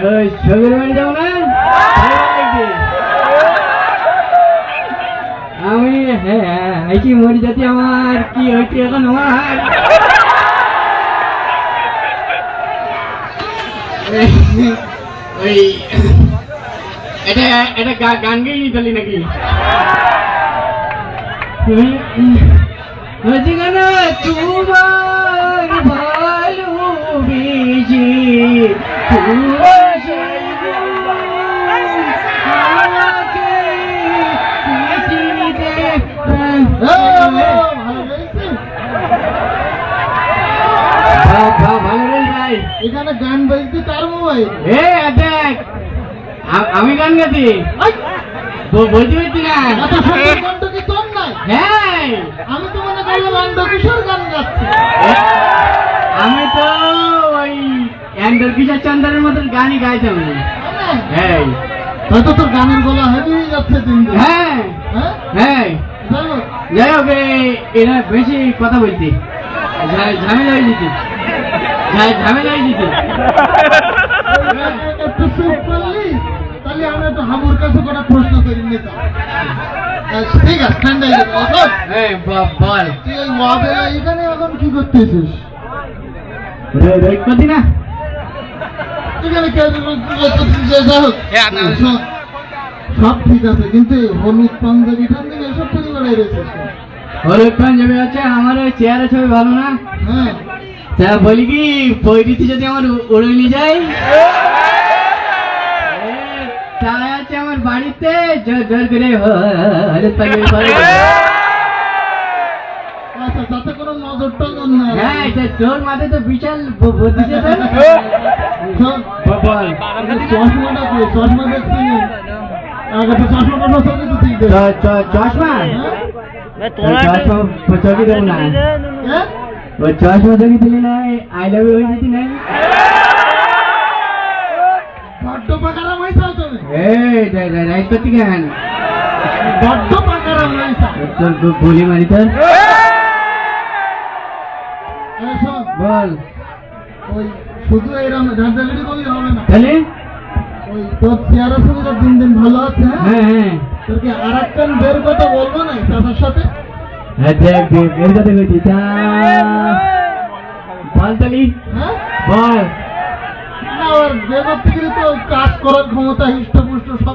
বাড়ি যাব না? আমি হ্যাঁ হ্যাঁ কি মরি যাচ্ছি আমার? কি হয়েছে এখন আমার? ওই এটা এটা গান নিয়ে চলি নাকি? হচ্ছে কেন তোমার তোমার সেই এখানে গান বাজতে তার মোবাইল। এ দেখ। আমি গান গাছি ব- বলতে পারছি না। এত সুন্দর কণ্ঠ কি তোর নাই? হ্যাঁ। আমি তো মনে করলাম কিশোর গান গাচ্ছে। আমি তো ওই অ্যান্ডার কিশোর চন্দ্রের মতন গানই গাইতাম। হ্যাঁ। হয়তো তোর গানের গলা হেভি যাচ্ছে দিন। হ্যাঁ। হ্যাঁ? হ্যাঁ। যাই হোক, এরা বেশি কথা বলছি। ঝামেলা হয়ে যেতে ঝা- ঝামেলা একটু চুপ করলি তাহলে আমি একটু হাবুর কাছে কটা প্রশ্ন করে নিতাম ঠিক আছে বল তুই এখানে এখন কি করতেছিস করতি না সব ঠিক আছে কিন্তু হলুদ পাঞ্জাবি টাঞ্জাবি এসব থেকে বেড়ে রেখেছিস হলুদ পাঞ্জাবি আছে আমার চেয়ারে ছবি ভালো না। হ্যাঁ। তা বলি কি পৈরিতে যদি আমার উড়ে নিয়ে যায়? এ, আছে আমার বাড়িতে। জোর জোর করে আচ্ছা হ্যাঁ তোর মাথায় তো বিশাল বুদ্ধি কই চশমা চশমা চশমা? হ্যাঁ? ওই চশমা চকি দিলি না আই লাভ ইউ যেতি বড্ড পাকারা মাইছা তুমি। এই রাইট করতি কেন বড্ড পাকারা মাইছা তোর গু- মারি তোর। বল। ওই শুধু এরকম ঝাঁঝাগিরি করলে হবে না। তাহলে? ওই তোর চেহারা সুবিধা দিন দিন ভালো আছে হ্যাঁ? হ্যাঁ হ্যাঁ। তোর কি আর একটা বের কথা বলব না তাদের সাথে? দেখ দেখ এর কথা কইছি তা বল বল ওর বেগর তো কাজ করার ক্ষমতা হৃষ্টপুষ্ট সব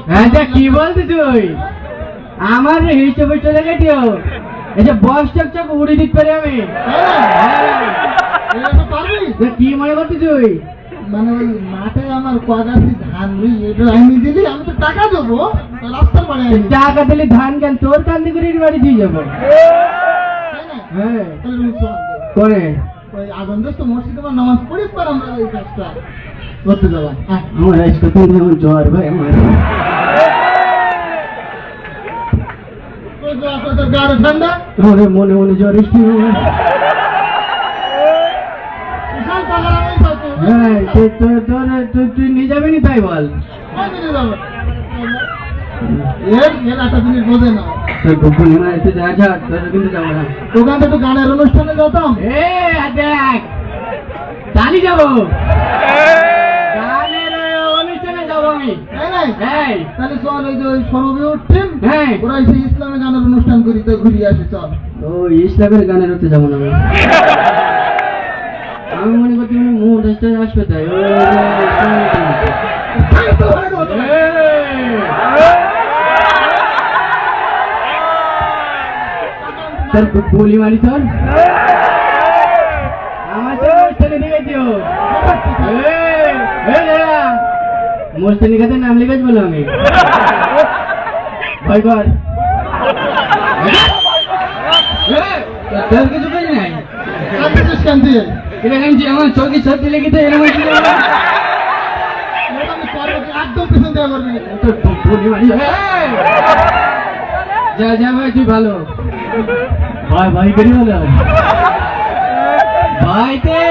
কি বলতি তুই আমার হিসেবে চলে গেছিও এই যে বস চক চক উড়ে দিতে পারি আমি কি মনে করছিস তুই? মানে ওই মাঠে আমার ধান রুই এটা আমি দিলি আমি তো টাকা দেবো রাস্তার বাড়ি আমি টাকা দিলে ধান কেন? তোর বাড়ি দিয়ে যাব। হ্যাঁ। করে ওই আগুন তো মসজিদে আমার নামাজ পড়ি পর আমরা এই কাজটা করতে যাব। হ্যাঁ। আমার আজকে তো যেমন জ্বর ভাই আমার। ওই যে আপনাদের গাড়ি ঠান্ডা? মনে মনে জ্বর এসছে বিশাল পাহাড় আমি থাকব হ্যাঁ তুই তোর তোর তুই তুই নিয়ে যাবি নি তাই বল আমি নিয়ে যাব এর এর একটা জিনিস বোঝে না তোর গোপনে মানে তুই গানের অনুষ্ঠানে যেতাম। দেখ যাব। তাই তাহলে চল ওই যে ওই সরবে উঠছেন হ্যাঁ। ওরা এসে ইসলামে গানের অনুষ্ঠান করি তো ঘুরিয়ে আসি চল। ও ইসলামের গানের হতে যাব না আমি আমি মনে করছি মানে মুখ দেশটা আসবে হয়। তোর গুলি মারি তোর? আমার তো মোস্তানি লিখেছিও মোস্তানি কাছে নাম লিখেছ বলো আমি। ভয় কর। তোর কিছু কাজ নাই? কেন কেন যে আমার চৌকি লেগেছে এরকম! যা যা ভাই তুই ভালো ভাই ভাই ভালো ভাইতে দমরি